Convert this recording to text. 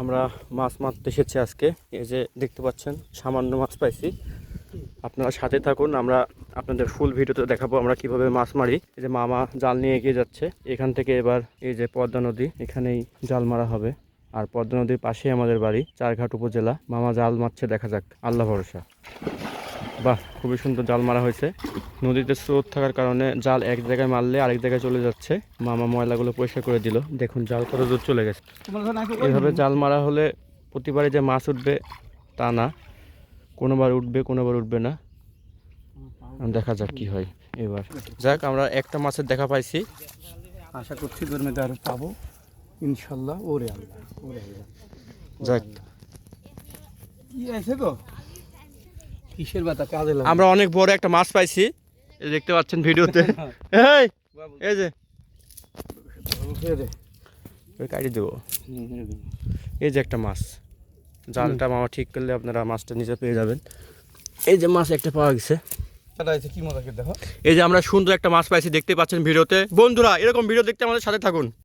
আমরা মাছ মারতে এসেছি আজকে। এই যে দেখতে পাচ্ছেন, সামান্য মাছ পাইছি। আপনারা সাথে থাকুন, আমরা আপনাদের ফুল ভিডিওতে দেখাবো আমরা কীভাবে মাছ মারি। এই যে মামা জাল নিয়ে এগিয়ে যাচ্ছে। এখান থেকে এবার এই যে পদ্মা নদী, এখানেই জাল মারা হবে। আর পদ্মা নদীর পাশেই আমাদের বাড়ি, চারঘাট উপজেলা। মামা জাল মারছে, দেখা যাক। আল্লাহ ভরসা। বাহ খুবই সুন্দর জাল মারা হয়েছে। নদীতে স্রোত থাকার কারণে জাল এক জায়গায় মারলে আরেক জায়গায় চলে যাচ্ছে। মামা ময়লাগুলো পরিষ্কার করে দিল। দেখুন জাল কত দূর চলে গেছে। এভাবে জাল মারা হলে প্রতিবারে যে মাছ উঠবে তা না। কোনোবার উঠবে কোনোবার উঠবে না। দেখা যাক কি হয় এবার। যাক আমরা একটা মাছের দেখা পাইছি। আশা করছি মধ্যে পাবো। ইনশাল্লাহ ওরে আল্লাহ ওরে আল্লাহ। যাক। কি আছে গো? কিসের বাতা কাজে লাগে। আমরা অনেক বড় একটা মাছ পাইছি। দেখতে পাচ্ছেন ভিডিওতে। এই এই যে। ওই কাটি দেবো। এই যে একটা মাছ। জালটা মামা ঠিক করলে আপনারা মাছটা নিজে পেয়ে যাবেন। এই যে মাছ একটা পাওয়া গেছে। এই যে আমরা সুন্দর একটা মাছ পাইছি দেখতে পাচ্ছেন ভিডিওতে। বন্ধুরা এরকম ভিডিও দেখতে আমাদের সাথে থাকুন।